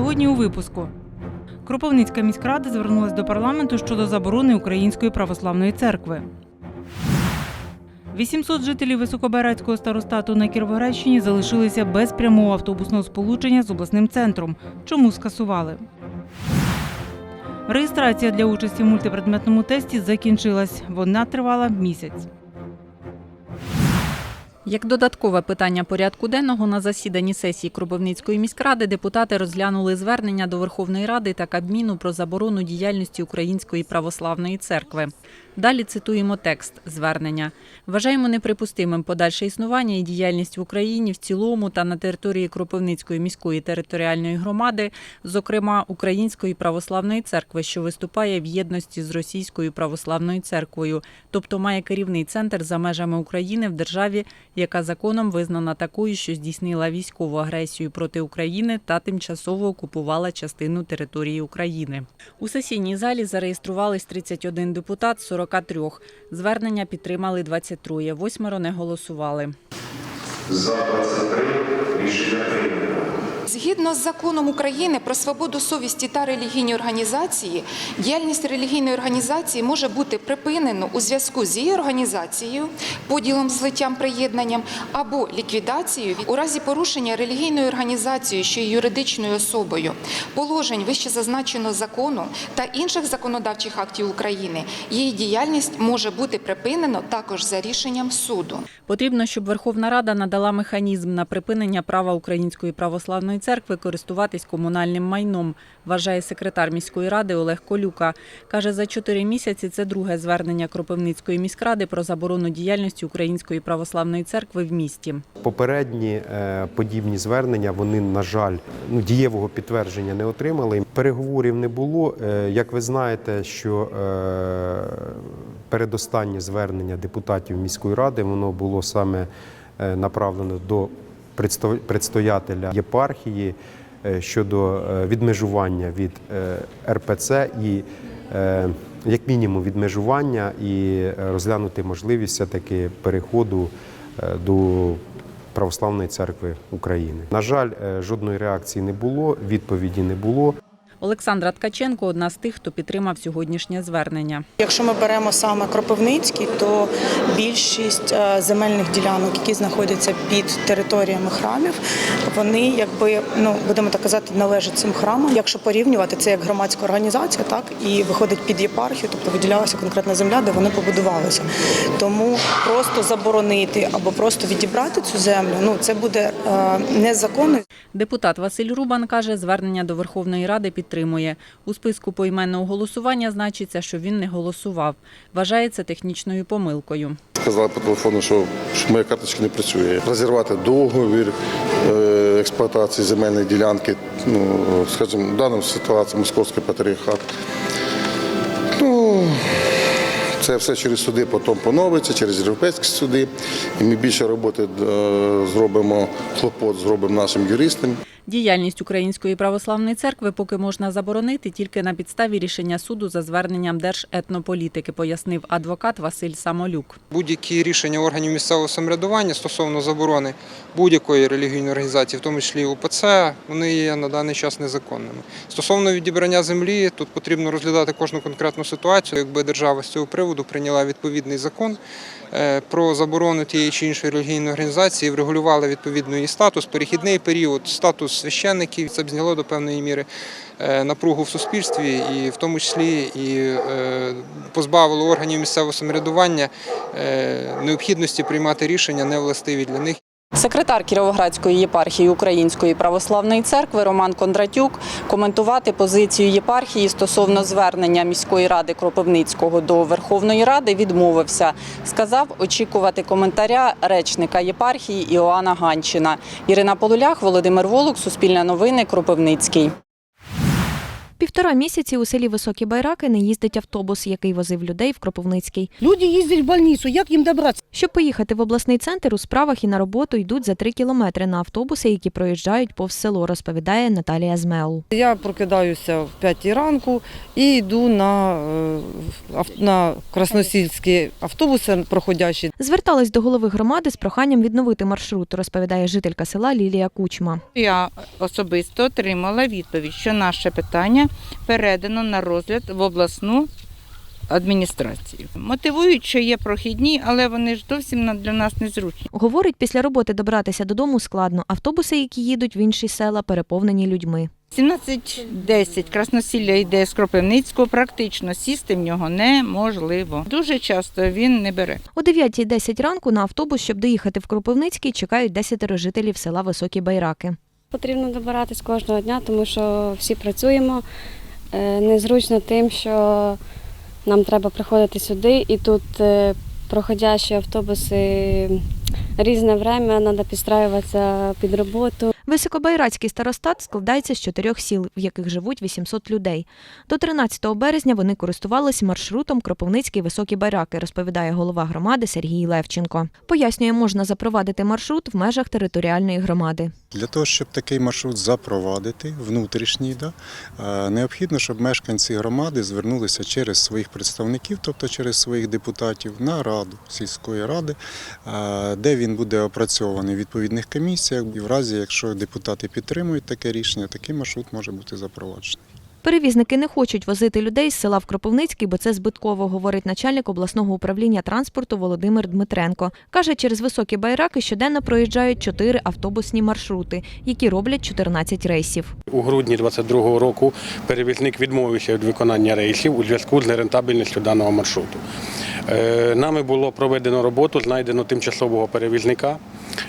Сьогодні у випуску. Кропивницька міськрада звернулася до парламенту щодо заборони Української православної церкви. 800 жителів Високоберецького старостату на Кіровоградщині залишилися без прямого автобусного сполучення з обласним центром. Чому скасували? Реєстрація для участі в мультипредметному тесті закінчилась. Вона тривала місяць. Як додаткове питання порядку денного на засіданні сесії Кропивницької міськради депутати розглянули звернення до Верховної Ради та Кабміну про заборону діяльності Української православної церкви. Далі цитуємо текст звернення. Вважаємо неприпустимим подальше існування і діяльність в Україні в цілому та на території Кропивницької міської територіальної громади, зокрема Української православної церкви, що виступає в єдності з Російською православною церквою, тобто має керівний центр за межами України в державі, яка законом визнана такою, що здійснила військову агресію проти України та тимчасово окупувала частину території України. У сесійній залі зареєструвались 31 депутат з 43. Звернення підтримали 23, восьмеро не голосували. За 23 рішення прийнято. Згідно з законом України про свободу совісті та релігійні організації, діяльність релігійної організації може бути припинено у зв'язку з її організацією, поділом, злиттям, приєднанням або ліквідацією у разі порушення релігійною організацією, що є юридичною особою, положень вище зазначеного закону та інших законодавчих актів України. Її діяльність може бути припинено також за рішенням суду. Потрібно, щоб Верховна Рада надала механізм на припинення права Української православної церкви користуватись комунальним майном, вважає секретар міської ради Олег Колюка. Каже, за чотири місяці це друге звернення Кропивницької міськради про заборону діяльності Української православної церкви в місті. Попередні е, подібні звернення вони, на жаль, ну дієвого підтвердження не отримали. Переговорів не було. Е, Як ви знаєте, що е, передостаннє звернення депутатів міської ради воно було саме направлено до предстоятеля єпархії е, щодо е, відмежування від е, РПЦ і як мінімум відмежування і розглянути можливість все-таки переходу е, до Православної церкви України. На жаль, жодної реакції не було, відповіді не було. Олександра Ткаченко одна з тих, хто підтримав сьогоднішнє звернення. Якщо ми беремо саме Кропивницький, то більшість е, земельних ділянок, які знаходяться під територіями храмів, вони якби ну будемо так казати, належать цим храмам. Якщо порівнювати це як громадська організація, так і виходить під єпархію, тобто виділялася конкретна земля, де вони побудувалися. Тому просто заборонити або просто відібрати цю землю, ну це буде е, незаконно. Депутат Василь Рубан каже, звернення до Верховної Ради підтримує. У списку поіменного голосування значиться, що він не голосував. Вважає це технічною помилкою. Сказали по телефону, що, що моя карточка не працює. Розірвати договір е, експлуатації земельної ділянки, ну, скажімо, в даному ситуації московський патріархат. Ну, це все через суди потім поновиться, через європейські суди. І ми більше роботи е, зробимо, хлопот зробимо нашим юристам. Діяльність Української православної церкви поки можна заборонити тільки на підставі рішення суду за зверненням Держетнополітики, пояснив адвокат Василь Самолюк. Будь-які рішення органів місцевого самоврядування стосовно заборони будь-якої релігійної організації, в тому числі УПЦ, вони є на даний час незаконними. Стосовно відібрання землі, тут потрібно розглядати кожну конкретну ситуацію. Якби держава з цього приводу прийняла відповідний закон про заборону тієї чи іншої релігійної організації, врегулювали відповідно і статус, перехідний період, статус священників, це б зняло до певної міри е, напругу в суспільстві, і в тому числі і е, позбавило органів місцевого самоврядування е, необхідності приймати рішення невластиві для них. Секретар Кіровоградської єпархії Української православної церкви Роман Кондратюк коментувати позицію єпархії стосовно звернення міської ради Кропивницького до Верховної Ради відмовився. Сказав очікувати коментаря речника єпархії Іоанна Ганчина. Ірина Полулях, Володимир Волок, Суспільне новини, Кропивницький. Півтора місяці у селі Високі Байраки не їздить автобус, який возив людей в Кропивницький. Люди їздять в больницю, як їм добратися? Щоб поїхати в обласний центр, у справах і на роботу йдуть за три кілометри на автобуси, які проїжджають повз село, розповідає Наталія Змеул. Я прокидаюся в 5 ранку і йду на, е, на красносільські автобуси проходящі. Зверталась до голови громади з проханням відновити маршрут, розповідає жителька села Лілія Кучма. Я особисто отримала відповідь, що наше питання передано на розгляд в обласну адміністрацію. Мотивують, що є прохідні, але вони ж зовсім для нас незручні. Говорить, після роботи добратися додому складно. Автобуси, які їдуть в інші села, переповнені людьми. 17.10 Красносілля йде з Кропивницького, практично сісти в нього неможливо. Дуже часто він не бере. О 9.10 ранку на автобус, щоб доїхати в Кропивницький, чекають десятеро жителів села Високі Байраки. Потрібно добиратись кожного дня, тому що всі працюємо. Е, Незручно тим, що нам треба приходити сюди, і тут е, проходящі автобуси різне время, треба підстраюватися під роботу. Високобайрацький старостат складається з чотирьох сіл, в яких живуть 800 людей. До 13 березня вони користувалися маршрутом Кропивницький Високі Байраки, розповідає голова громади Сергій Левченко. Пояснює, можна запровадити маршрут в межах територіальної громади. Для того, щоб такий маршрут запровадити, внутрішній, да, е, необхідно, щоб мешканці громади звернулися через своїх представників, тобто через своїх депутатів, на раду сільської ради, е, де він буде опрацьований в відповідних комісіях. І в разі, якщо депутати підтримують таке рішення, такий маршрут може бути запроваджений. Перевізники не хочуть возити людей з села в Кропивницький, бо це збитково, говорить начальник обласного управління транспорту Володимир Дмитренко. Каже, через високі байраки щоденно проїжджають чотири автобусні маршрути, які роблять 14 рейсів. У грудні 2022 року перевізник відмовився від виконання рейсів у зв'язку з нерентабельністю даного маршруту. Е, Нами було проведено роботу, знайдено тимчасового перевізника,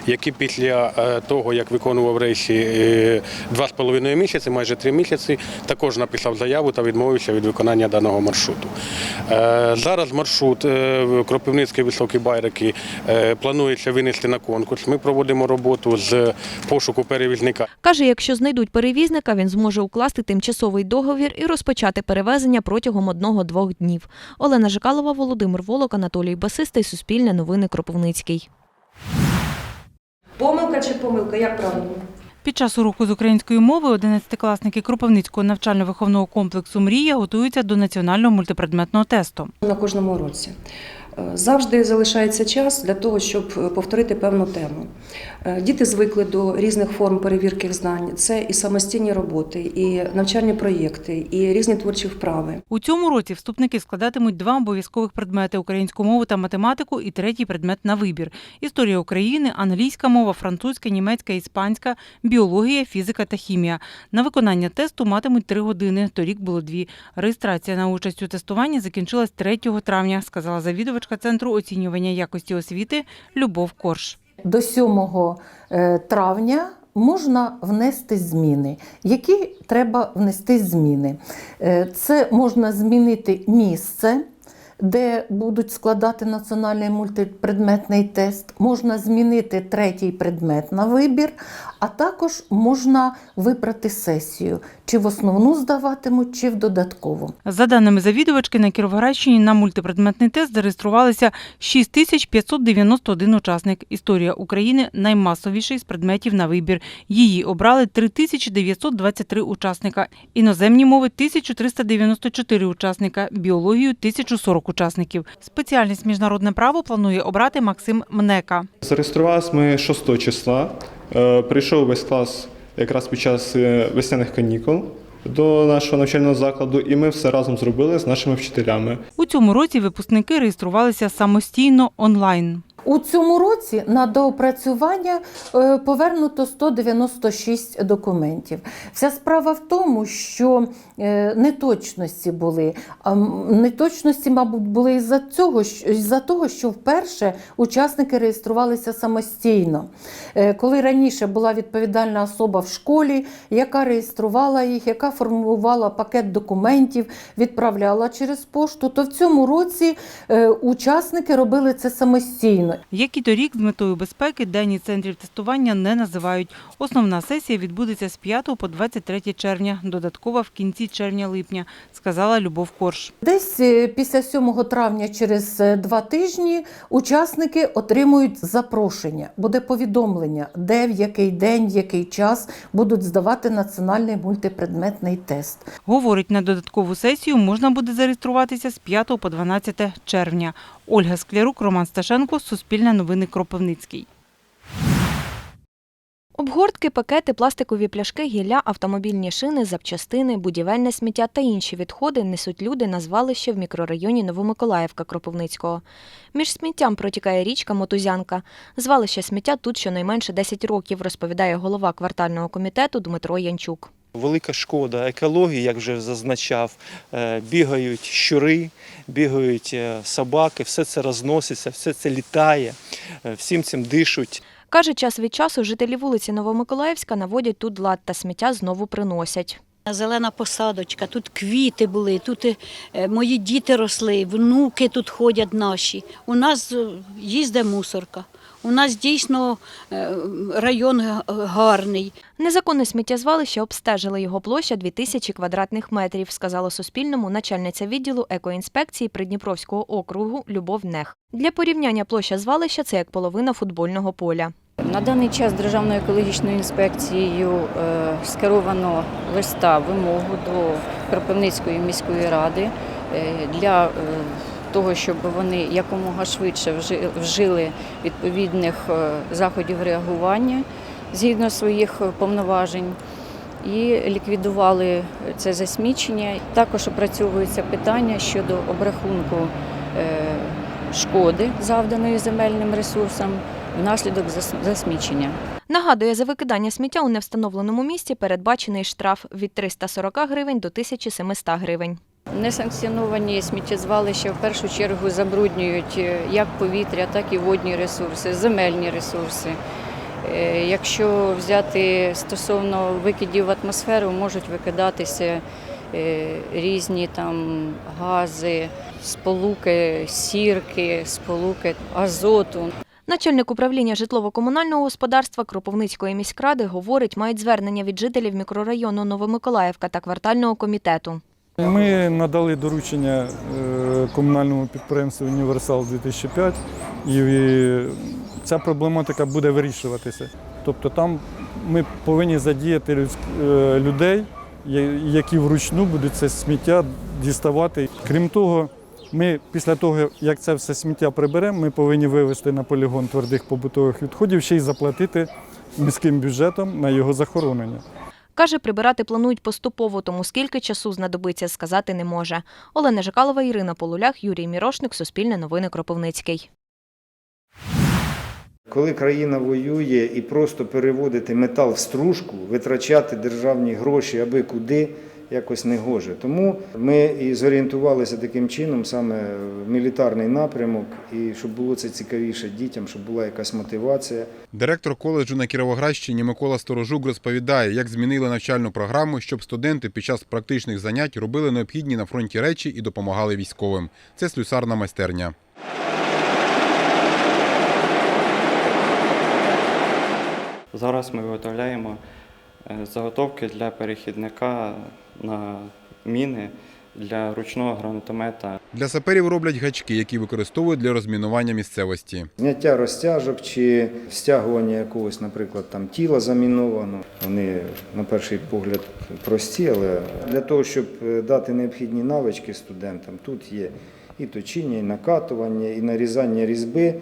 який після е, того, як виконував рейси е, два з половиною місяці, майже три місяці, також написав заяву та відмовився від виконання даного маршруту. Е, Зараз маршрут Кропивницький високі байраки е, планується винести на конкурс. Ми проводимо роботу з пошуку перевізника. Каже, якщо знайдуть перевізника, він зможе укласти тимчасовий договір і розпочати перевезення протягом одного-двох днів. Олена Жикалова, Володимир Волок, Анатолій Басистий, Суспільне новини Кропивницький. Помилка чи помилка, як правильно? Під час уроку з української мови 11-класники Кропивницького навчально-виховного комплексу Мрія готуються до національного мультипредметного тесту. На кожному уроці. Завжди залишається час для того, щоб е, повторити певну тему. Е, Діти звикли до різних форм перевірки знань. Це і самостійні роботи, і навчальні проєкти, і різні творчі вправи. У цьому році вступники складатимуть два обов'язкових предмети українську мову та математику і третій предмет на вибір: історія України, англійська мова, французька, німецька, іспанська, біологія, фізика та хімія. На виконання тесту матимуть три години. Торік було дві. Реєстрація на участь у тестуванні закінчилась 3 травня, сказала завідувачка центру оцінювання якості освіти Любов Корж. До 7 е, травня можна внести зміни. Які треба внести зміни? Е, Це можна змінити місце. Де будуть складати національний мультипредметний тест, можна змінити третій предмет на вибір, а також можна вибрати сесію, чи в основну здаватимуть, чи в додаткову. За даними завідувачки, на Кіровоградщині на мультипредметний тест зареєструвалися 6591 учасник. Історія України наймасовіший з предметів на вибір. Її обрали 3923 учасника. Іноземні мови 1394 учасника, біологію 1040 учасників. Спеціальність міжнародне право планує обрати Максим Мнека. Зареєструвалися ми 6 числа. Е, Прийшов весь клас якраз під час е, весняних канікул до нашого навчального закладу, і ми все разом зробили з нашими вчителями. У цьому році випускники реєструвалися самостійно онлайн. У цьому році на доопрацювання е, повернуто 196 документів. Вся справа в тому, що е, неточності були. Неточності, мабуть, були із-за цього, із-за того, що вперше учасники реєструвалися самостійно. Е, Коли раніше була відповідальна особа в школі, яка реєструвала їх, яка формувала пакет документів, відправляла через пошту, то в цьому році учасники робили це самостійно. Безумовно. Як і торік, з метою безпеки денні центрів тестування не називають. Основна сесія відбудеться з 5 по 23 червня, додаткова в кінці червня-липня, сказала Любов Корж. Десь е, після 7 травня, через е, два тижні, учасники отримують запрошення. Буде повідомлення, де, в який день, в який час будуть здавати національний мультипредметний тест. Говорить, на додаткову сесію можна буде зареєструватися з 5 по 12 червня. Ольга Склярук, Роман Сташенко, Суспільне новини Кропивницький. Обгортки, пакети, пластикові пляшки, гілля, автомобільні шини, запчастини, будівельне сміття та інші відходи несуть люди на звалище в мікрорайоні Новомиколаївка Кропивницького. Між сміттям протікає річка Мотузянка. Звалище сміття тут щонайменше 10 років, розповідає голова квартального комітету Дмитро Янчук. Велика шкода екології, як вже зазначав, Е, бігають щури, бігають е, собаки, все це розноситься, все це літає, е, всім цим дишуть. Каже, час від часу жителі вулиці Новомиколаївська наводять тут лад та сміття знову приносять. Зелена посадочка, тут квіти були, тут мої діти росли, внуки тут ходять наші. У нас їздить мусорка. У нас дійсно е, район гарний. Незаконне сміттєзвалище обстежили його площа 2000 квадратних метрів, сказала Суспільному начальниця відділу екоінспекції Придніпровського округу Любов Нех. Для порівняння площа звалища це як половина футбольного поля. На даний час Державною екологічною інспекцією е, скеровано листа вимогу до Кропивницької міської ради е, для того, щоб вони якомога швидше вжили відповідних е, заходів реагування згідно своїх е, повноважень. І ліквідували це засмічення. Також опрацьовується питання щодо обрахунку е, шкоди, завданої земельним ресурсам, внаслідок засмічення. Нагадує, за викидання сміття у невстановленому місці передбачений штраф від 340 гривень до 1700 гривень. Несанкціоновані сміттєзвалища в першу чергу забруднюють е, як повітря, так і водні ресурси, земельні ресурси. Е, Якщо взяти стосовно викидів в атмосферу, можуть викидатися е, різні там гази, сполуки сірки, сполуки азоту. Начальник управління житлово-комунального господарства Кропивницької міськради говорить, мають звернення від жителів мікрорайону Новомиколаївка та квартального комітету. Ми надали доручення е, комунальному підприємству Універсал 2005 і ця проблематика буде вирішуватися. Тобто там ми повинні задіяти е, людей, які вручну будуть це сміття діставати. Крім того, ми після того, як це все сміття приберемо, ми повинні вивезти на полігон твердих побутових відходів, ще й заплатити міським бюджетом на його захоронення. Каже, прибирати планують поступово, тому скільки часу знадобиться, сказати не може. Олена Жикалова, Ірина Полулях, Юрій Мірошник, Суспільне новини Кропивницький. Коли країна воює і просто переводити метал в стружку, витрачати державні гроші аби куди, якось не гоже. Тому ми і зорієнтувалися таким чином саме в мілітарний напрямок, і щоб було це цікавіше дітям, щоб була якась мотивація. Директор коледжу на Кіровоградщині Микола Сторожук розповідає, як змінили навчальну програму, щоб студенти під час практичних занять робили необхідні на фронті речі і допомагали військовим. Це слюсарна майстерня. Зараз ми виготовляємо е, заготовки для перехідника на міни для ручного гранатомета. Для саперів роблять гачки, які використовують для розмінування місцевості. Зняття розтяжок чи стягування якогось, наприклад, там тіла заміновано. Вони на перший погляд прості, але для того, щоб е, дати необхідні навички студентам, тут є і точіння, і накатування, і нарізання різьби,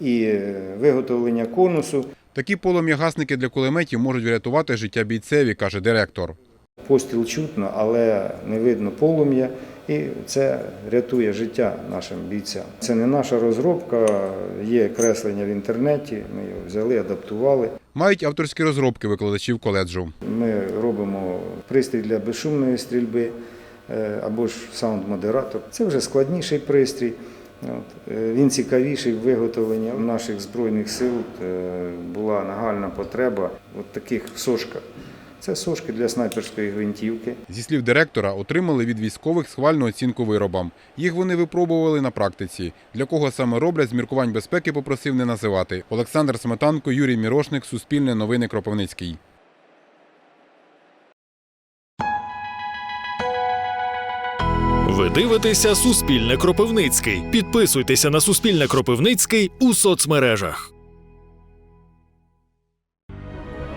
і е, виготовлення конусу. Такі полум'ягасники для кулеметів можуть врятувати життя бійцеві, каже директор. Постріл чутно, але не видно полум'я, і це рятує життя нашим бійцям. Це не наша розробка, є креслення в інтернеті. Ми його взяли, адаптували. Мають авторські розробки викладачів коледжу. Ми робимо пристрій для безшумної стрільби е, або ж саунд-модератор. Це вже складніший пристрій. Е, Він цікавіший в виготовленні наших збройних сил. е, Була нагальна потреба от таких сошка. Це сошки для снайперської гвинтівки. Зі слів директора, отримали від військових схвальну оцінку виробам. Їх вони випробували на практиці. Для кого саме роблять, з міркувань безпеки попросив не називати. Олександр Сметанко, Юрій Мірошник, Суспільне новини Кропивницький. Ви дивитеся Суспільне Кропивницький. Підписуйтеся на Суспільне Кропивницький у соцмережах.